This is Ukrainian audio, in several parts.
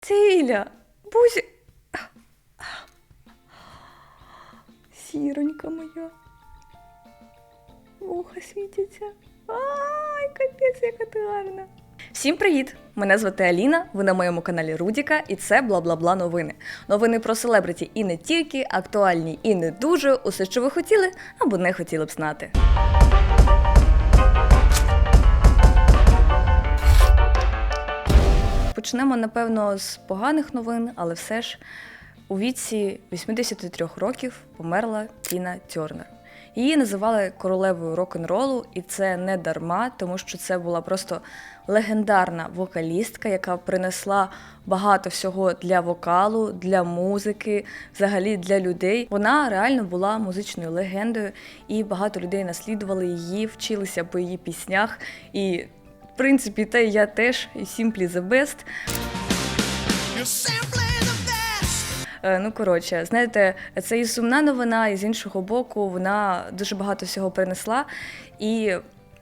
Тиля, бузі. Сіронька моя. Вуха світяться. Ай, капець, яка ти гарна. Всім привіт! Мене звати Аліна. Ви на моєму каналі Рудіка, і це бла-бла-бла новини. Новини про селебриті і не тільки, актуальні і не дуже. Усе, що ви хотіли або не хотіли б знати. Почнемо, напевно, з поганих новин, але все ж у віці 83 років померла Тіна Тьорнер. Її називали королевою рок-н-ролу, і це не дарма, тому що це була просто легендарна вокалістка, яка принесла багато всього для вокалу, для музики, взагалі для людей. Вона реально була музичною легендою, і багато людей наслідували її, вчилися по її піснях. І принципі, та й я теж і Simply the Best. You're simply the best. Е, Ну, коротше, знаєте, це і сумна новина, і з іншого боку, вона дуже багато всього принесла. І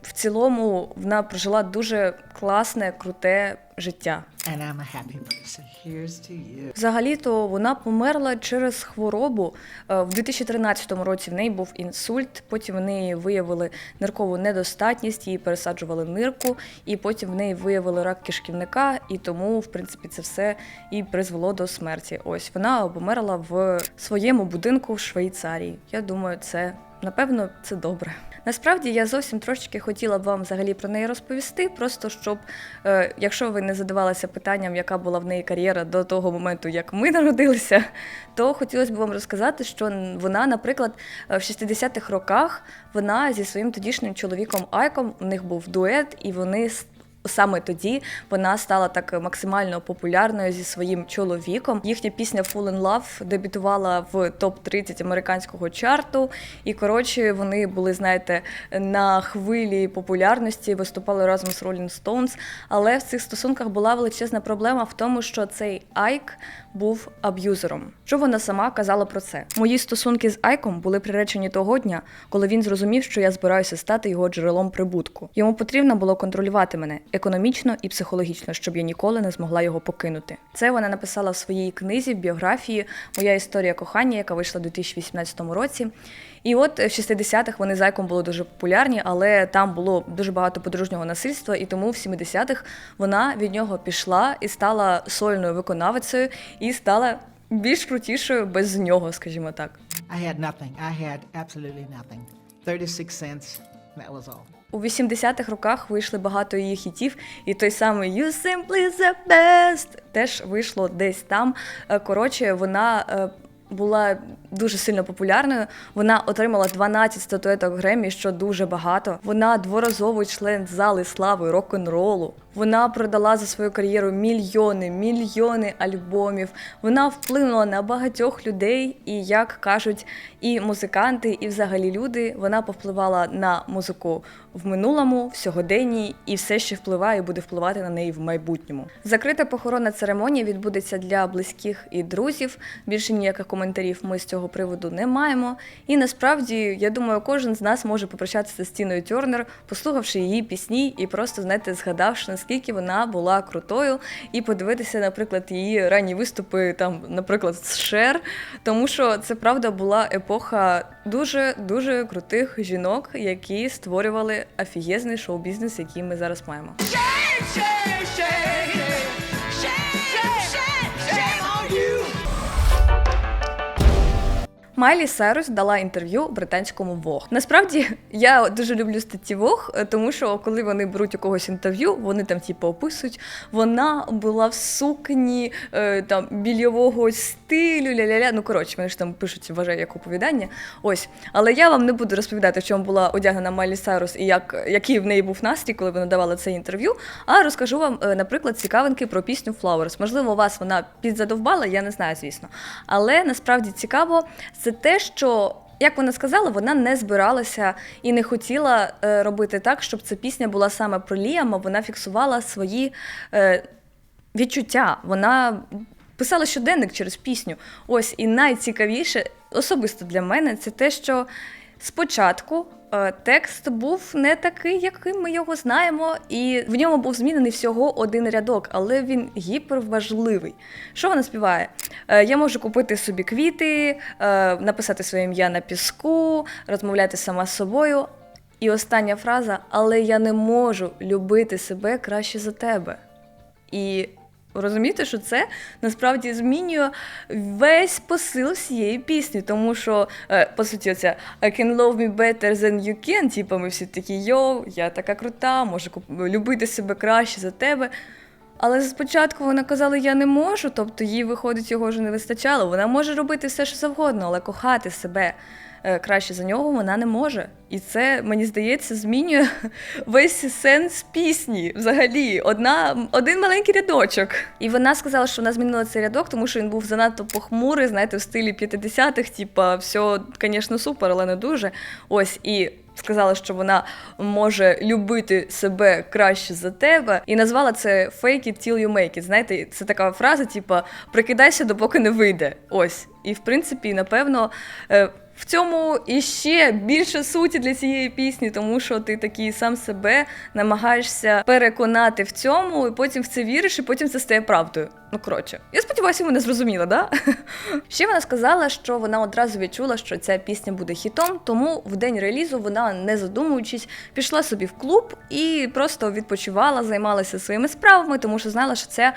в цілому вона прожила дуже класне, круте життя. And I'm a happy person. Here's to you. Взагалі-то вона померла через хворобу. Е, В 2013 році в неї був інсульт, потім в неї виявили ниркову недостатність, їй пересаджували нирку, і потім в неї виявили рак кишківника, і тому, в принципі, це все і призвело до смерті. Ось вона померла в своєму будинку в Швейцарії. Я думаю, це напевно це добре. Насправді я зовсім трошечки хотіла б вам взагалі про неї розповісти, просто щоб, е, якщо ви не задавалися питанням, яка була в неї кар'єра до того моменту, як ми народилися, то хотілося б вам розказати, що вона, наприклад, е, в 60-х роках вона зі своїм тодішнім чоловіком Айком у них був дует, і вони Саме тоді вона стала так максимально популярною зі своїм чоловіком. Їхня пісня Full in Love дебютувала в топ 30 американського чарту. І коротше, вони були, знаєте, на хвилі популярності, виступали разом з Rolling Stones. Але в цих стосунках була величезна проблема в тому, що цей Айк був аб'юзером. Що вона сама казала про це? Мої стосунки з Айком були приречені того дня, коли він зрозумів, що я збираюся стати його джерелом прибутку. Йому потрібно було контролювати мене економічно і психологічно, щоб я ніколи не змогла його покинути. Це вона написала в своїй книзі, в біографії Моя історія кохання, яка вийшла у 2018 році. І от в 60-х вони з Айком були дуже популярні, але там було дуже багато подружнього насильства, і тому в 70-х вона від нього пішла і стала сольною виконавицею, і стала більш крутішою без нього, скажімо так. I had nothing. I had absolutely nothing. 36 cents. That was all. У 80-х роках вийшли багато її хітів, і той самий You Simply the Best теж вийшло десь там. Е, Коротше, вона е, була дуже сильно популярною. Вона отримала 12 статуеток Гремі, що дуже багато. Вона дворазовий член зали слави рок-н-ролу. Вона продала за свою кар'єру мільйони, мільйони альбомів. Вона вплинула на багатьох людей, і як кажуть, і музиканти, і взагалі люди. Вона повпливала на музику в минулому, в сьогоденні, і все ще впливає і буде впливати на неї в майбутньому. Закрита похоронна церемонія відбудеться для близьких і друзів. Більше ніяких коментарів ми з цього приводу не маємо. І насправді, я думаю, кожен з нас може попрощатися з Тіною Тьорнер, послухавши її пісні і просто знаєте, згадавши наскільки вона була крутою, і подивитися, наприклад, її ранні виступи, там, наприклад, з Шер, тому що це правда була епоха дуже дуже крутих жінок, які створювали офігезний шоу-бізнес, який ми зараз маємо. Майлі Сайрус дала інтерв'ю британському Vogue. Насправді я дуже люблю статті Vogue, е, тому що коли вони беруть у когось інтерв'ю, вони там типу описують. Вона була в сукні е, там більйового стилю, ля-ля-ля. Ну коротше, вони ж там пишуть, вважаю, як оповідання. Ось, але я вам не буду розповідати, в чому була одягнена Майлі Сайрус і як який в неї був настрій, коли вона давала це інтерв'ю. А розкажу вам, е, наприклад, цікавинки про пісню Flowers. Можливо, вас вона підзадовбала, я не знаю, звісно. Але насправді цікаво це те, що. Як вона сказала, вона не збиралася і не хотіла е, робити так, щоб ця пісня була саме про Ліама. Вона фіксувала свої е, відчуття. Вона писала щоденник через пісню. Ось і найцікавіше, особисто для мене, це те, що спочатку Текст був не такий, яким ми його знаємо, і в ньому був змінений всього один рядок, але він гіперважливий. Що вона співає? Е, Я можу купити собі квіти, е, написати своє ім'я на піску, розмовляти сама з собою. І остання фраза: але я не можу любити себе краще за тебе. І розумієте, що це насправді змінює весь посил всієї пісні, тому що, е, по суті, оця I can love me better than you can, типу, ми всі такі йоу, я така крута, можу любити себе краще за тебе. Але спочатку вона казала, я не можу, тобто їй, виходить, його вже не вистачало. Вона може робити все, що завгодно, але кохати себе краще за нього вона не може. І це, мені здається, змінює весь сенс пісні. Взагалі, одна, один маленький рядочок. І вона сказала, що вона змінила цей рядок, тому що він був занадто похмурий, знаєте, в стилі 50-х, типа, все, звісно, супер, але не дуже. Ось і. Сказала, що вона може любити себе краще за тебе, і назвала це «fake it till you make it». Знаєте, це така фраза, типа прикидайся, допоки не вийде. Ось. І в принципі, напевно, е, в цьому іще більше суті для цієї пісні, тому що ти такий сам себе намагаєшся переконати в цьому, і потім в це віриш, і потім це стає правдою. Ну коротше, я сподіваюся, ви мене зрозуміли, да? Ще вона сказала, що вона одразу відчула, що ця пісня буде хітом, тому в день релізу вона, не задумуючись, пішла собі в клуб і просто відпочивала, займалася своїми справами, тому що знала, що ця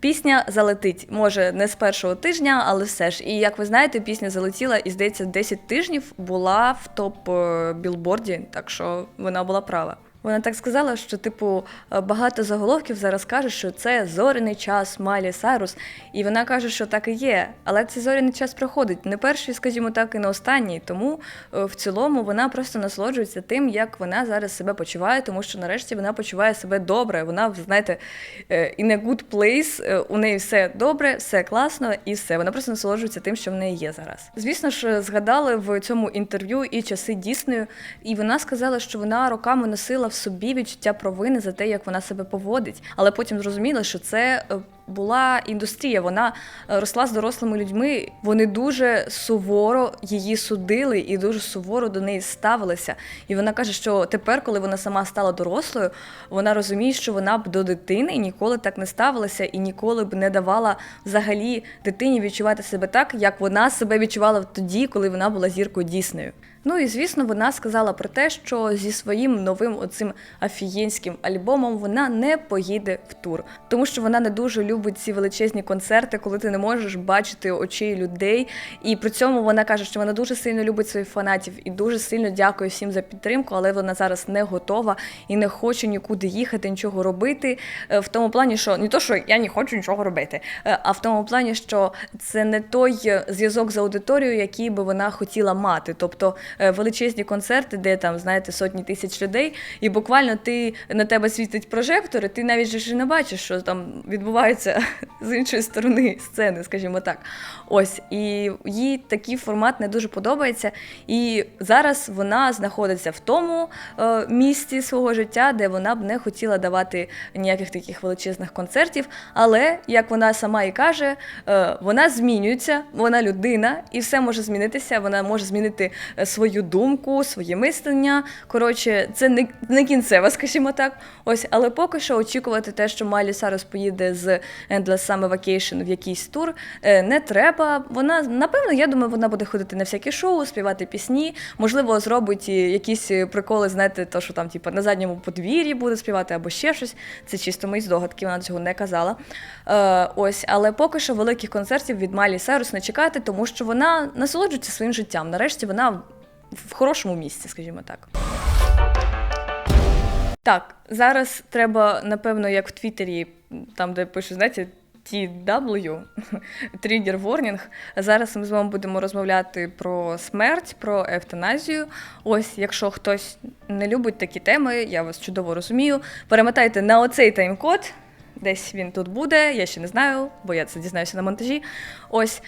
пісня залетить. Може, не з першого тижня, але все ж. І як ви знаєте, пісня залетіла і здається, 10 тижнів була в топ е, білборді, так що вона була права. Вона так сказала, що типу е, багато заголовків зараз кажуть, що це зоряний час Майлі Сайрус, і вона каже, що так і є. Але цей зоряний час проходить не перший, скажімо так, і не останній. Тому е, в цілому вона просто насолоджується тим, як вона зараз себе почуває, тому що нарешті вона почуває себе добре. Вона, знаєте, е, in a good place, у неї все добре, все класно і все. Вона просто насолоджується тим, що в неї є зараз. Звісно ж, згадали в цьому інтерв'ю і часи Діснею, і вона сказала, що вона роками носила собі відчуття провини за те, як вона себе поводить, але потім зрозуміла, що це. е, Була індустрія, вона е, росла з дорослими людьми. Вони дуже суворо її судили і дуже суворо до неї ставилися. І вона каже, що тепер, коли вона сама стала дорослою, вона розуміє, що вона б до дитини ніколи так не ставилася і ніколи б не давала взагалі дитині відчувати себе так, як вона себе відчувала тоді, коли вона була зіркою Діснею. Ну і звісно, вона сказала про те, що зі своїм новим оцим афієнським альбомом вона не поїде в тур, тому що вона не дуже любить ці величезні концерти, коли ти не можеш бачити очей людей. І при цьому вона каже, що вона дуже сильно любить своїх фанатів і дуже сильно дякує всім за підтримку, але вона зараз не готова і не хоче нікуди їхати, нічого робити. Е, В тому плані, що не то, що я не хочу нічого робити, е, а в тому плані, що це не той е, зв'язок з аудиторією, який би вона хотіла мати. Тобто величезні концерти, де там, знаєте, сотні тисяч людей, і буквально ти на тебе світить прожектор, і ти навіть же не бачиш, що там відбувається з іншої сторони сцени, скажімо так. Ось і їй такий формат не дуже подобається. І зараз вона знаходиться в тому е, місці свого життя, де вона б не хотіла давати ніяких таких величезних концертів. Але як вона сама і каже, е, вона змінюється, вона людина, і все може змінитися. Вона може змінити е, свою думку, своє мислення. Коротше, це не, не кінцева, скажімо так. Ось, але поки що очікувати те, що Майлі Сарус поїде з Endless Summer Vacation в якийсь тур, е, не треба. Вона, напевно, я думаю, вона буде ходити на всякі шоу, співати пісні, можливо, зробить якісь приколи, знаєте, то, що там, типу, на задньому подвір'ї буде співати або ще щось. Це чисто мої здогадки, вона цього не казала. Е, ось, але поки що великих концертів від Майлі Сайрус не чекати, тому що вона насолоджується своїм життям. Нарешті вона в- хорошому місці, скажімо так. Так, зараз треба, напевно, як в Твіттері, там, де пишуть, знаєте, TW, тригер ворнінг. Зараз ми з вами будемо розмовляти про смерть, про евтаназію. Ось, якщо хтось не любить такі теми, я вас чудово розумію. Перемотайте на оцей тайм-код. Десь він тут буде, я ще не знаю, бо я це дізнаюся на монтажі. Ось.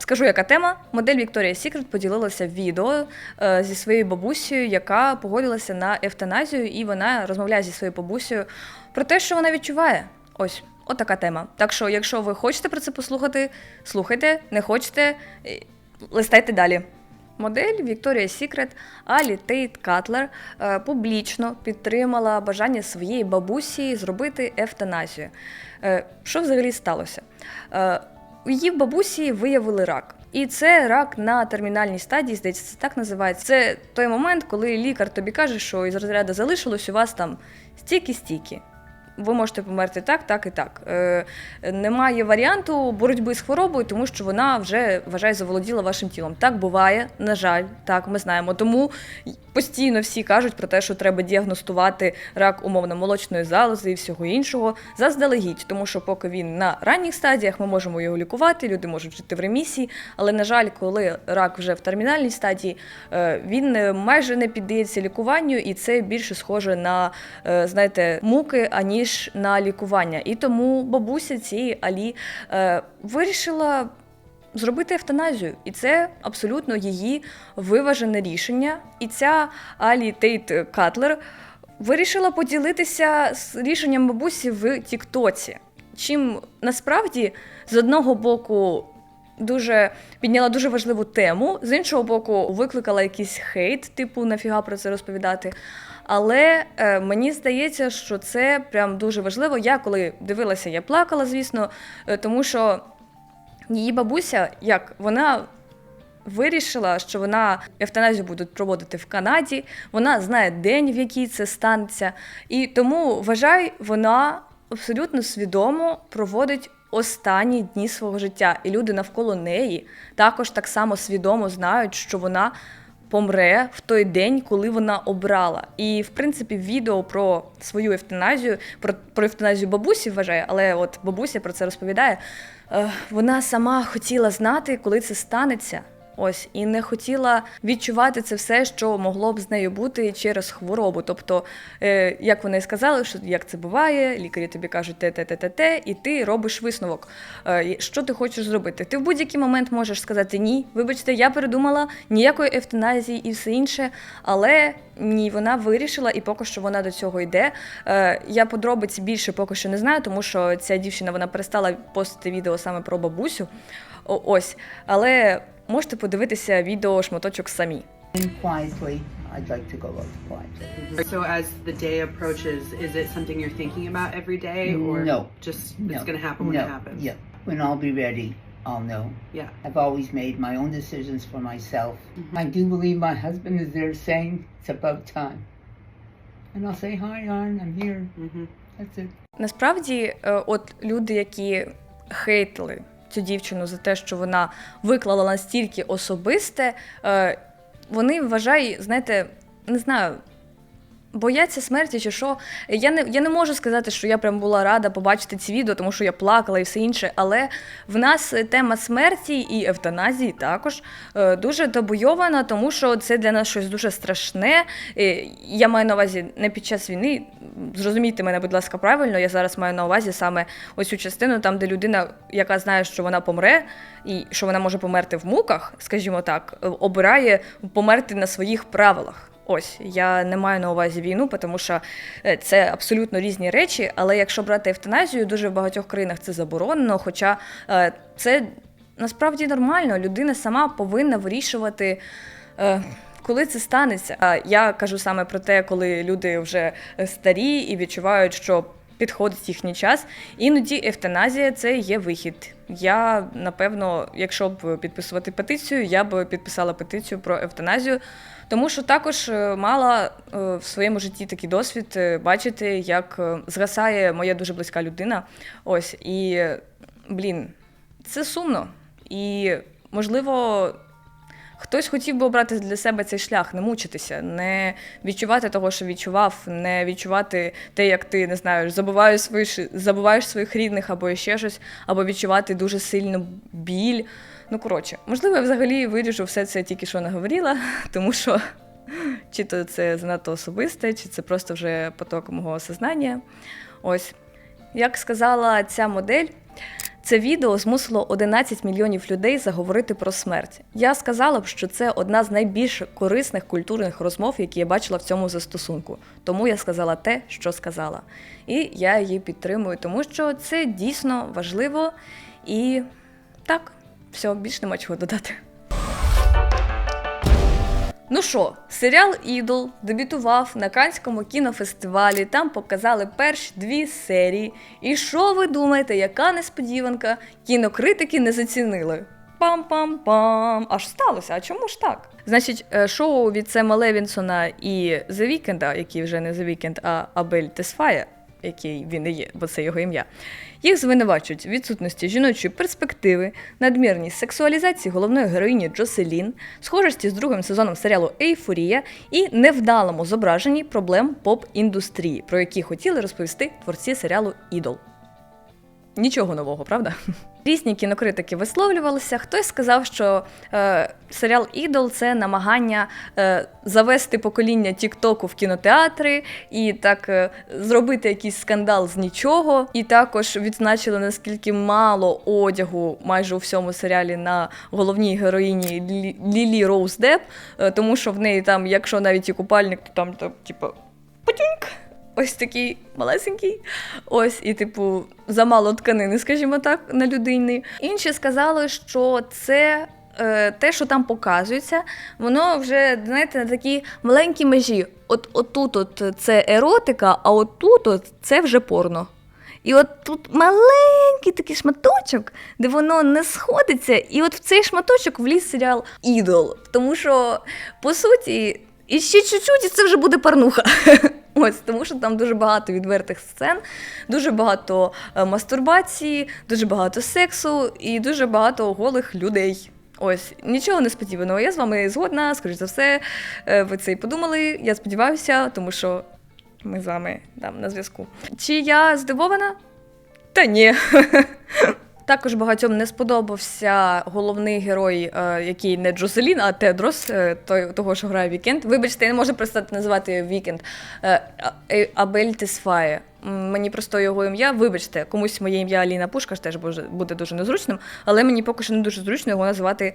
Скажу, яка тема. Модель Victoria's Secret поділилася відео е, зі своєю бабусею, яка погодилася на евтаназію, і вона розмовляє зі своєю бабусею про те, що вона відчуває. Ось, от така тема. Так що, якщо ви хочете про це послухати, слухайте, не хочете, е, листайте далі. Модель Вікторія Сікрет Алі Тейт Катлер публічно підтримала бажання своєї бабусі зробити евтаназію. Е, Що взагалі сталося? У її бабусі виявили рак. І це рак на термінальній стадії, здається, це так називається. Це той момент, коли лікар тобі каже, що із розряду залишилось у вас там стільки-стільки. Ви можете померти так, так і так. Е, немає варіанту боротьби з хворобою, тому що вона вже вважає заволоділа вашим тілом. Так буває, на жаль, так ми знаємо. Тому постійно всі кажуть про те, що треба діагностувати рак умовно молочної залози і всього іншого заздалегідь, тому що поки він на ранніх стадіях, ми можемо його лікувати, люди можуть жити в ремісії. Але на жаль, коли рак вже в термінальній стадії, е, він е, майже не піддається лікуванню, і це більше схоже на е, знаєте, муки, аніж на лікування. І тому бабуся цієї Алі е, вирішила зробити евтаназію, і це абсолютно її виважене рішення. І ця Алі Тейт Катлер вирішила поділитися з рішенням бабусі в Тіктоці. Чим насправді з одного боку. Дуже підняла дуже важливу тему, з іншого боку, викликала якийсь хейт, типу нафіга про це розповідати. Але е, мені здається, що це прям дуже важливо. Я коли дивилася, я плакала, звісно, е, тому що її бабуся, як вона вирішила, що вона евтаназію будуть проводити в Канаді. Вона знає день, в який це станеться. І тому вважай, вона абсолютно свідомо проводить останні дні свого життя. І люди навколо неї також так само свідомо знають, що вона. Помре в той день, коли вона обрала. І в принципі, відео про свою евтаназію, про, про евтаназію бабусі вважає, але от бабуся про це розповідає. Е, вона сама хотіла знати, коли це станеться. Ось і не хотіла відчувати це все, що могло б з нею бути через хворобу. Тобто, е, як вони сказали, що як це буває, лікарі тобі кажуть те, те, те, те, те, і ти робиш висновок. Е, що ти хочеш зробити? Ти в будь-який момент можеш сказати ні. Вибачте, я передумала ніякої евтаназії і все інше, але ні, вона вирішила, і поки що вона до цього йде. Е, я подробиці більше поки що не знаю, тому що ця дівчина вона перестала постити відео саме про бабусю. О, ось, але можете подивитися відео шматочок самі. quietly. I'd like to go out quietly. So as the day approaches, is it something you're thinking about every day, or No. just No. it's going to happen when no. it happens? Yeah. When I'll be ready, I'll know. Yeah. I've always made my own decisions for myself. Mm-hmm. I do believe my husband is there saying it's about time. And I'll say, Hi, Arn, I'm here. hmm That's it. Насправді, е, от люди, які хейтили цю дівчину за те, що вона виклала настільки особисте, е, вони вважають, знаєте, не знаю. Бояться смерті чи що. Я не, я не можу сказати, що я прям була рада побачити ці відео, тому що я плакала і все інше. Але в нас тема смерті і евтаназії також е, дуже табуйована, тому що це для нас щось дуже страшне. Е, Я маю на увазі не під час війни. Зрозумійте мене, будь ласка, правильно. Я зараз маю на увазі саме ось цю частину, там, де людина, яка знає, що вона помре, і що вона може померти в муках, скажімо так, е, обирає померти на своїх правилах. Ось я не маю на увазі війну, тому що е, це абсолютно різні речі. Але якщо брати евтаназію, дуже в багатьох країнах це заборонено. Хоча е, це насправді нормально. Людина сама повинна вирішувати. е, Коли це станеться, я кажу саме про те, коли люди вже старі і відчувають, що підходить їхній час. Іноді евтаназія це є вихід. Я напевно, якщо б підписувати петицію, я б підписала петицію про евтаназію, тому що також е, мала е, в своєму житті такий досвід е, бачити, як згасає моя дуже близька людина. Ось і блін, це сумно. І можливо. Хтось хотів би обрати для себе цей шлях, не мучитися, не відчувати того, що відчував, не відчувати те, як ти не знаю, забуваєш своїх, забуваєш своїх рідних або ще щось, або відчувати дуже сильну біль. Ну, коротше, можливо, я взагалі виріжу все це тільки що наговорила, тому що чи то це занадто особисте, чи це просто вже поток мого сознання. Ось. Як сказала ця модель, це відео змусило 11 мільйонів людей заговорити про смерть. Я сказала б, що це одна з найбільш корисних культурних розмов, які я бачила в цьому застосунку. Тому я сказала те, що сказала. І я її підтримую, тому що це дійсно важливо і так, все, більше нема чого додати. Ну що, серіал Ідол дебютував на Канському кінофестивалі. Там показали перші дві серії. І що ви думаєте, яка несподіванка? Кінокритики не зацінили. Пам-пам-пам. Аж сталося. А чому ж так? Значить, е, шоу від Сема Левінсона і The Weeknd, який вже не The Weeknd, а Абель Тесфая, який він і є, бо це його ім'я. Їх звинувачують в відсутності жіночої перспективи, надмірність сексуалізації головної героїні Джоселін, схожості з другим сезоном серіалу Ейфорія і невдалому зображенні проблем поп-індустрії, про які хотіли розповісти творці серіалу Ідол. Нічого нового, правда? Різні кінокритики висловлювалися. Хтось сказав, що е, серіал Ідол це намагання е, завести покоління Тіктоку в кінотеатри і так е, зробити якийсь скандал з нічого. І також відзначили наскільки мало одягу майже у всьому серіалі на головній героїні Лі- Лілі Роуз Деп, е, тому що в неї там, якщо навіть і купальник, то там, то, типу, путюньк. Ось такий малесенький. Ось, і, типу, замало тканини, скажімо так, на людині. Інші сказали, що це. е, Те, що там показується, воно вже, знаєте, на такій маленькій межі. От отут от це еротика, а отут от це вже порно. І от тут маленький такий шматочок, де воно не сходиться, і от в цей шматочок вліз серіал Ідол. Тому що, по суті, і ще чуть-чуть, і це вже буде порнуха. Ось, тому що там дуже багато відвертих сцен, дуже багато е, мастурбації, дуже багато сексу і дуже багато голих людей. Ось, нічого несподіваного. Я з вами згодна, скоріш за все, е, ви це і подумали. Я сподіваюся, тому що ми з вами там на зв'язку. Чи я здивована? Та ні. Також багатьом не сподобався головний герой, е, який не Джоселін, а Тедрос, е, той, того, що грає Вікенд. Вибачте, я не можу перестати називати Вікенд. Е, Абель Тесфає. Мені просто його ім'я. Вибачте, комусь моє ім'я Аліна Пушкаш теж буде- дуже незручним, але мені поки що не дуже зручно його називати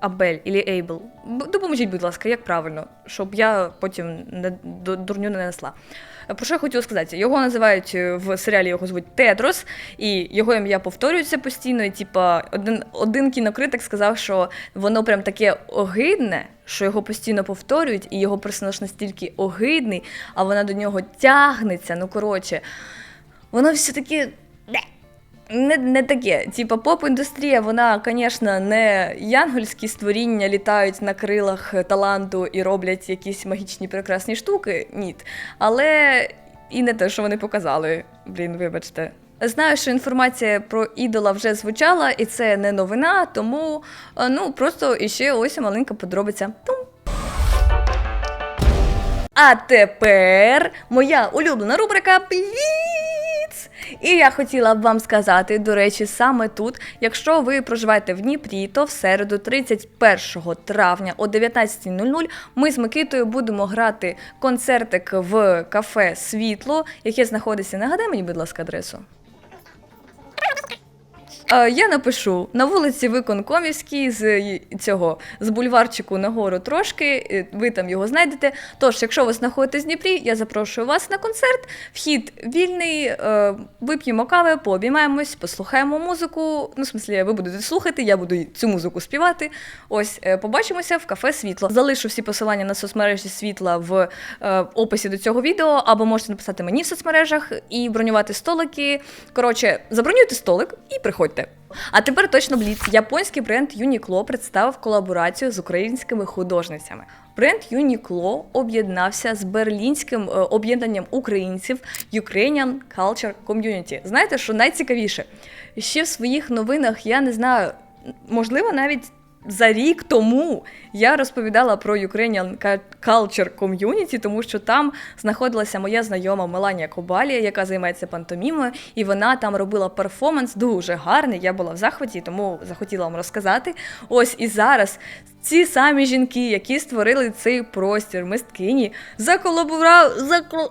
Абель або Ейбл. Допоможіть, будь ласка, як правильно, щоб я потім не дурню не нанесла. Е, Про що я хотіла сказати? Його називають е, в серіалі його звуть Тедрос, і його ім'я повторюється постійно. І типа один, один кінокритик сказав, що воно прям таке огидне, що його постійно повторюють, і його персонаж настільки огидний, а вона до нього тягнеться. Ну коротше, воно все таке. Не, не таке. Типа поп-індустрія, вона, звісно, не янгольські створіння літають на крилах таланту і роблять якісь магічні прекрасні штуки. Ні. Але і не те, що вони показали. Блін, вибачте. Знаю, що інформація про ідола вже звучала, і це не новина, тому е, ну просто іще ось маленька подробиця. Пум. А тепер моя улюблена рубрика Бліц! І я хотіла б вам сказати, до речі, саме тут, якщо ви проживаєте в Дніпрі, то в середу, 31 травня о 19.00 ми з Микитою будемо грати концертик в кафе Світло, яке знаходиться. Нагадай мені, будь ласка, адресу. Е, Я напишу на вулиці Виконкомівській з цього з бульварчику нагору трошки. е, Ви там його знайдете. Тож, якщо ви знаходитесь в Дніпрі, я запрошую вас на концерт. Вхід вільний. е, Вип'ємо кави, пообіймаємось, послухаємо музику. Ну, в смислі, ви будете слухати, я буду цю музику співати. Ось побачимося в кафе Світло. Залишу всі посилання на соцмережі світла в описі до цього відео, або можете написати мені в соцмережах і бронювати столики. Коротше, забронюйте столик і приходьте. А тепер точно бліц. Японський бренд Uniqlo представив колаборацію з українськими художницями. Бренд Uniqlo об'єднався з берлінським е, об'єднанням українців Ukrainian Culture Community. Знаєте, що найцікавіше? Ще в своїх новинах я не знаю, можливо, навіть за рік тому я розповідала про Ukrainian Culture Community, тому що там знаходилася моя знайома Меланія Кобалія, яка займається пантомімою, і вона там робила перформанс дуже гарний. Я була в захваті, тому захотіла вам розказати. Ось і зараз ці самі жінки, які створили цей простір, мисткині, заколабора... закол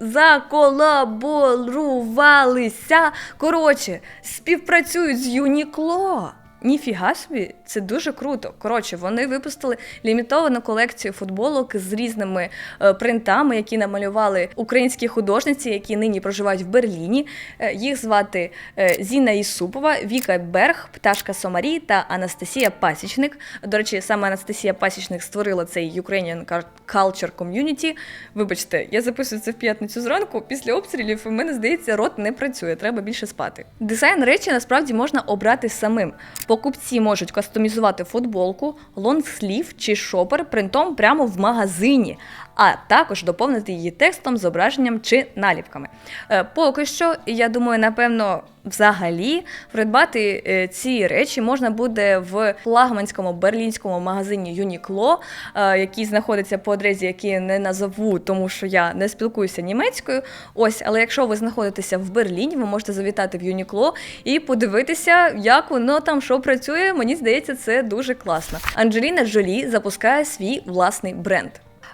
заколаборувалися. Коротше, співпрацюють з Юнікло. Ніфіга собі, це дуже круто. Коротше, вони випустили лімітовану колекцію футболок з різними е, принтами, які намалювали українські художниці, які нині проживають в Берліні. Е, їх звати е, Зіна Ісупова, Віка Берг, Пташка Сомарі та Анастасія Пасічник. До речі, саме Анастасія Пасічник створила цей Ukrainian Culture Community. Вибачте, я записую це в п'ятницю зранку. Після обстрілів у мене здається, рот не працює, треба більше спати. Дизайн речі насправді можна обрати самим. Покупці можуть кастомізувати футболку, лонгслів чи шопер принтом прямо в магазині, а також доповнити її текстом, зображенням чи наліпками. Е, Поки що, я думаю, напевно, взагалі придбати е, ці речі можна буде в флагманському берлінському магазині Uniqlo, е, який знаходиться по адресі, який я не назову, тому що я не спілкуюся німецькою. Ось, але якщо ви знаходитеся в Берліні, ви можете завітати в Uniqlo і подивитися, як воно там що працює. Мені здається, це дуже класно. Анджеліна Джолі запускає свій власний бренд.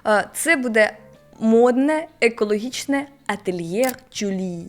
Е, Це буде модне екологічне ательє Джолі.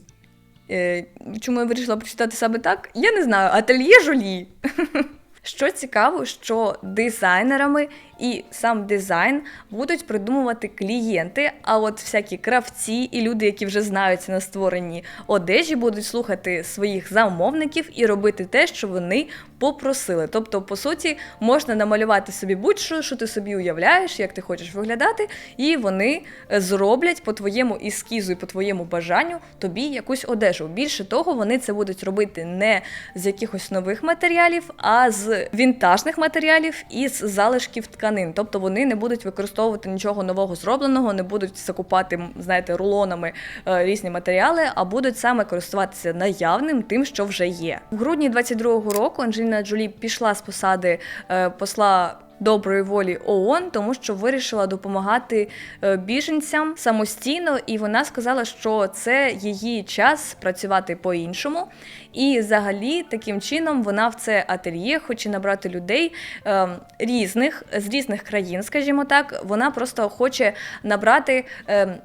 Е, Чому я вирішила прочитати саме так? Я не знаю, ательє жулі. Що цікаво, що дизайнерами і сам дизайн будуть придумувати клієнти, а от всякі кравці і люди, які вже знаються на створенні одежі, будуть слухати своїх замовників і робити те, що вони попросили. Тобто, по суті, можна намалювати собі будь-що, що ти собі уявляєш, як ти хочеш виглядати, і вони е, зроблять по твоєму ескізу і по твоєму бажанню тобі якусь одежу. Більше того, вони це будуть робити не з якихось нових матеріалів, а з вінтажних матеріалів і з залишків тканин. Тобто вони не будуть використовувати нічого нового зробленого, не будуть закупати, знаєте, рулонами е, різні матеріали, а будуть саме користуватися наявним тим, що вже є. В грудні 22-го року Анджеліна Джолі пішла з посади е, посла. Доброї волі ООН, тому що вирішила допомагати е, біженцям самостійно, і вона сказала, що це її час працювати по-іншому. І взагалі таким чином вона в це ательє хоче набрати людей е, різних з різних країн, скажімо так. Вона просто хоче набрати. Е,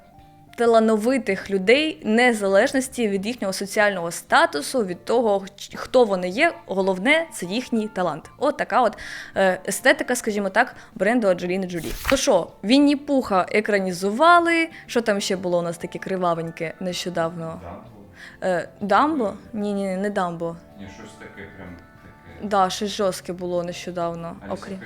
Талановитих людей незалежності від їхнього соціального статусу, від того, хто вони є. Головне це їхній талант. От така от е, естетика, скажімо так, бренду Анджеліни Джолі. Ну що, Вінні Пуха екранізували. Що там ще було у нас таке кривавеньке нещодавно? Дамбо? Е, Дамбо? Ні, ні, не Дамбо. Ні, щось таке прям таке. Да, щось жорстке було нещодавно. Окрім.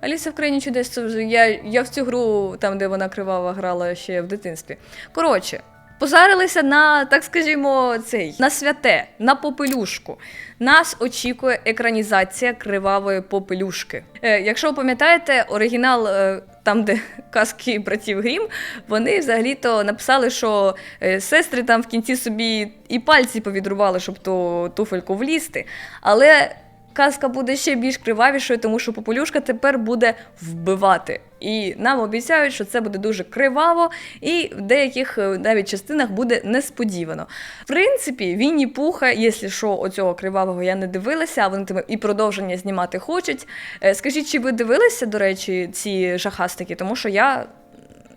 Аліса в країні чудес, вже я, я в цю гру, там, де вона кривава, грала ще в дитинстві. Коротше. Позарилися на, так скажімо, цей на святе, на попелюшку. Нас очікує екранізація кривавої попелюшки. Е, якщо ви пам'ятаєте, оригінал, е, там, де казки братів Грім, вони взагалі-то написали, що е, сестри там в кінці собі і пальці повідрували, щоб ту туфельку влізти. Але казка буде ще більш кривавішою, тому що попелюшка тепер буде вбивати. І нам обіцяють, що це буде дуже криваво, і в деяких е, навіть частинах буде несподівано. В принципі, Вінні Пуха, якщо що, оцього кривавого я не дивилася, а вони тебе і продовження знімати хочуть. Е, Скажіть, чи ви дивилися, до речі, ці жахастики? Тому що я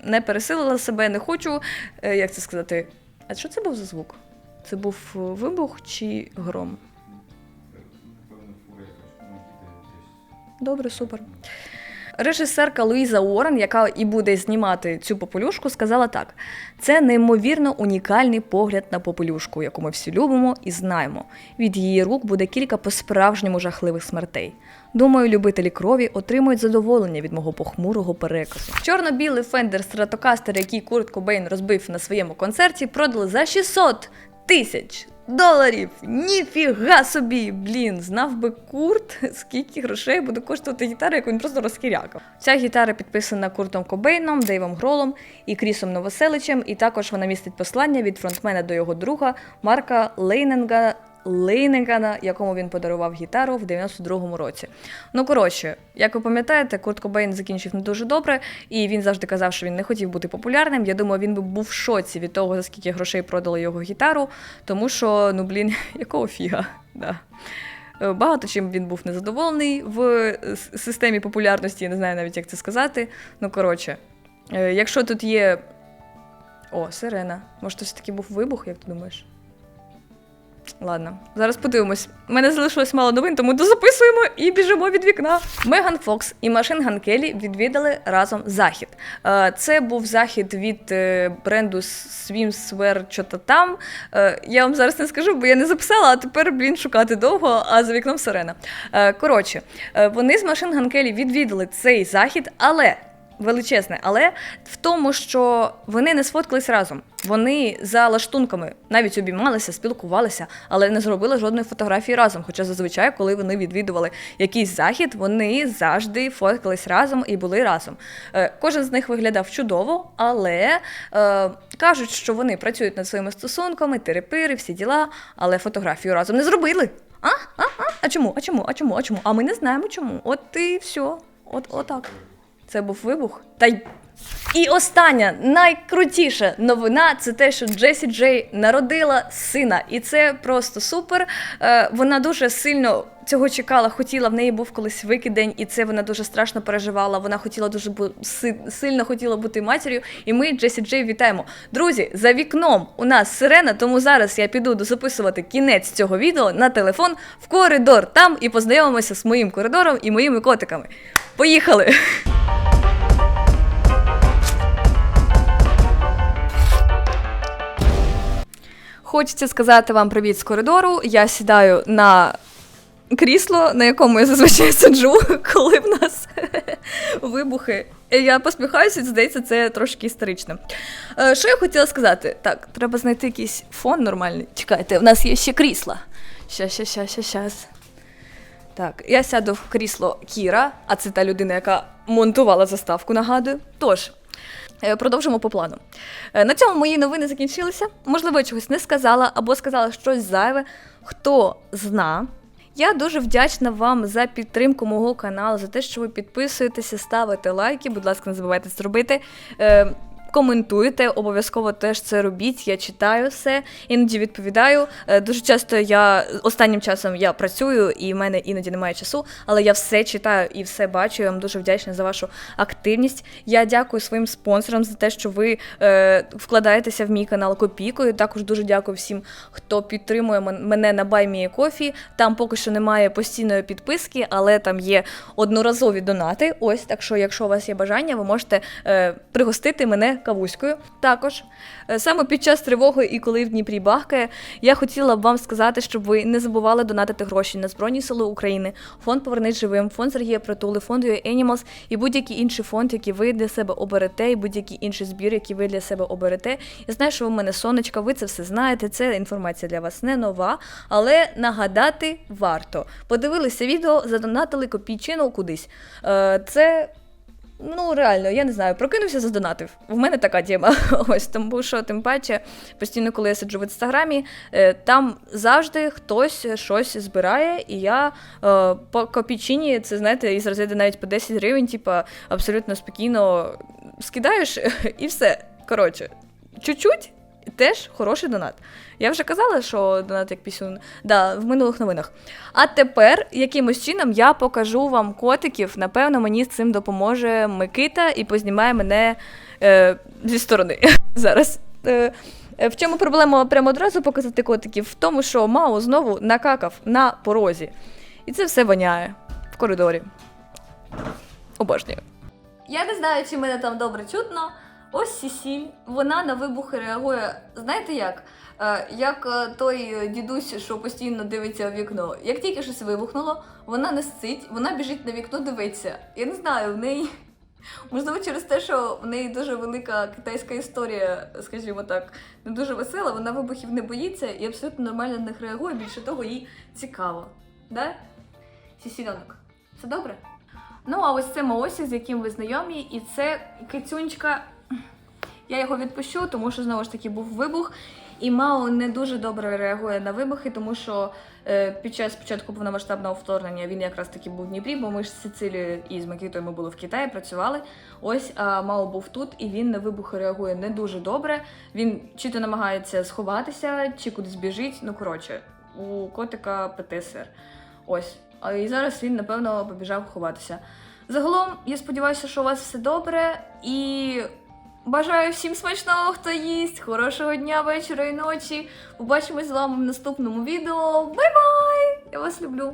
не пересилила себе, не хочу, е, як це сказати. А що це був за звук? Це був вибух чи гром? Добре, супер. Режисерка Луїза Уоррен, яка і буде знімати цю попелюшку, сказала так: це неймовірно унікальний погляд на попелюшку, яку ми всі любимо і знаємо. Від її рук буде кілька по-справжньому жахливих смертей. Думаю, любителі крові отримують задоволення від мого похмурого переказу. Чорно-білий фендер Stratocaster, який Курт Кобейн розбив на своєму концерті, продали за 600 тисяч доларів. Ніфіга собі! Блін, знав би Курт, скільки грошей буде коштувати гітара, яку він просто розхірякав. Ця гітара підписана Куртом Кобейном, Дейвом Гролом і Крісом Новоселичем, і також вона містить послання від фронтмена до його друга Марка Лейненга. Лейнегана, якому він подарував гітару в 92-му році. Ну коротше, як ви пам'ятаєте, Курт Кобейн закінчив не дуже добре, і він завжди казав, що він не хотів бути популярним. Я думаю, він би був в шоці від того, за скільки грошей продали його гітару, тому що, ну блін, якого фіга. Да. Е, Багато чим він був незадоволений в е, системі популярності, я не знаю навіть, як це сказати. Ну, коротше, е, якщо тут є. О, сирена. Може, це все-таки був вибух, як ти думаєш? Ладно, зараз подивимось. У мене залишилось мало новин, тому дозаписуємо і біжимо від вікна. Меган Фокс і Машин Ган Келлі відвідали разом захід. Е, Це був захід від е, бренду Swimswear чо-то там. Е, Я вам зараз не скажу, бо я не записала, а тепер, блін, шукати довго, а за вікном сирена. Коротше, вони з Машин Ган Келлі відвідали цей захід, але величезне, але в тому, що вони не сфоткались разом. Вони за лаштунками навіть обіймалися, спілкувалися, але не зробили жодної фотографії разом. Хоча зазвичай, коли вони відвідували якийсь захід, вони завжди фоткались разом і були разом. Е, Кожен з них виглядав чудово, але е, кажуть, що вони працюють над своїми стосунками, терепири, всі діла, але фотографію разом не зробили. А? А? А? А чому? А чому? А чому? А чому? А ми не знаємо чому. От і все. От отак. Це був вибух. Та й. І остання найкрутіша новина це те, що Джесі Джей народила сина, і це просто супер. Е, вона дуже сильно цього чекала, хотіла. В неї був колись викидень, і це вона дуже страшно переживала. Вона хотіла дуже бу- си- сильно хотіла бути матір'ю. І ми Джесі Джей вітаємо. Друзі, за вікном у нас сирена, тому зараз я піду дозаписувати кінець цього відео на телефон в коридор там і познайомимося з моїм коридором і моїми котиками. Поїхали! Хочеться сказати вам привіт з коридору. Я сідаю на крісло, на якому я зазвичай сиджу, коли в нас вибухи. Я посміхаюся, здається, це трошки історично. Е, Що я хотіла сказати? Так, треба знайти якийсь фон нормальний. Чекайте, в нас є ще крісла. Щас, щас, щас, щас, щас. Так, я сяду в крісло Кіра, а це та людина, яка монтувала заставку, нагадую. Тож, продовжимо по плану. Е, На цьому мої новини закінчилися. Можливо, я чогось не сказала або сказала щось зайве. Хто зна. Я дуже вдячна вам за підтримку мого каналу, за те, що ви підписуєтеся, ставите лайки. Будь ласка, не забувайте це робити. Е, Коментуйте, обов'язково теж це робіть. Я читаю все, іноді відповідаю. Е, Дуже часто я останнім часом я працюю і в мене іноді немає часу, але я все читаю і все бачу. Я вам дуже вдячна за вашу активність. Я дякую своїм спонсорам за те, що ви е, вкладаєтеся в мій канал копійкою. Також дуже дякую всім, хто підтримує мене на BuyMeACoffee. Там поки що немає постійної підписки, але там є одноразові донати. Ось так що, якщо у вас є бажання, ви можете е, пригостити мене кавуською. Також е, саме під час тривоги і коли в Дніпрі бахкає, я хотіла б вам сказати, щоб ви не забували донатити гроші на Збройні Сили України, фонд Повернись живим, фонд Сергія Притули, фонд UA Animals і будь-який інший фонд, який ви для себе оберете, і будь-який інший збір, який ви для себе оберете. Я знаю, що ви в мене сонечка, ви це все знаєте. Це інформація для вас не нова, але нагадати варто. Подивилися відео, задонатили копійчину кудись. Е, Це Ну, реально, я не знаю, прокинувся, задонатив. В мене така тема. Ось тому що тим паче, постійно, коли я сиджу в інстаграмі, е, там завжди хтось щось збирає, і я е, по копійчині, це знаєте, із розряду навіть по 10 гривень, типа, абсолютно спокійно скидаєш і все. Коротше, чуть-чуть. Теж хороший донат. Я вже казала, що донат як пісюн. Да, в минулих новинах. А тепер якимось чином я покажу вам котиків. Напевно, мені з цим допоможе Микита і познімає мене е, зі сторони зараз. Е, е, в чому проблема прямо одразу показати котиків? В тому, що Мао знову накакав на порозі. І це все воняє в коридорі. Обожнюю. Я не знаю, чи мене там добре чутно. Ось Сісіль, вона на вибухи реагує, знаєте як? Е, як е, той дідусь, що постійно дивиться в вікно. Як тільки щось вибухнуло, вона не сцить, вона біжить на вікно, дивиться. Я не знаю, в неї. Можливо, через те, що в неї дуже велика китайська історія, скажімо так, не дуже весела, вона вибухів не боїться і абсолютно нормально на них реагує. Більше того, їй цікаво. Да? Сісільонок, все добре? Ну, а ось це Маосі, з яким ви знайомі, і це кицюнчка. Я його відпущу, тому що знову ж таки був вибух. І Мао не дуже добре реагує на вибухи, тому що е, під час початку повномасштабного вторгнення він якраз таки був в Дніпрі, бо ми ж з Сицилією і з Микитою ми були в Китаї, працювали. Ось а Мао був тут, і він на вибухи реагує не дуже добре. Він чи то намагається сховатися, чи кудись біжить. Ну коротше, у котика ПТСР. Ось. І зараз він, напевно, побіжав ховатися. Загалом, я сподіваюся, що у вас все добре, і Бажаю всім смачного, хто їсть, хорошого дня, вечора і ночі. Побачимось з вами в наступному відео. Бай-бай! Я вас люблю.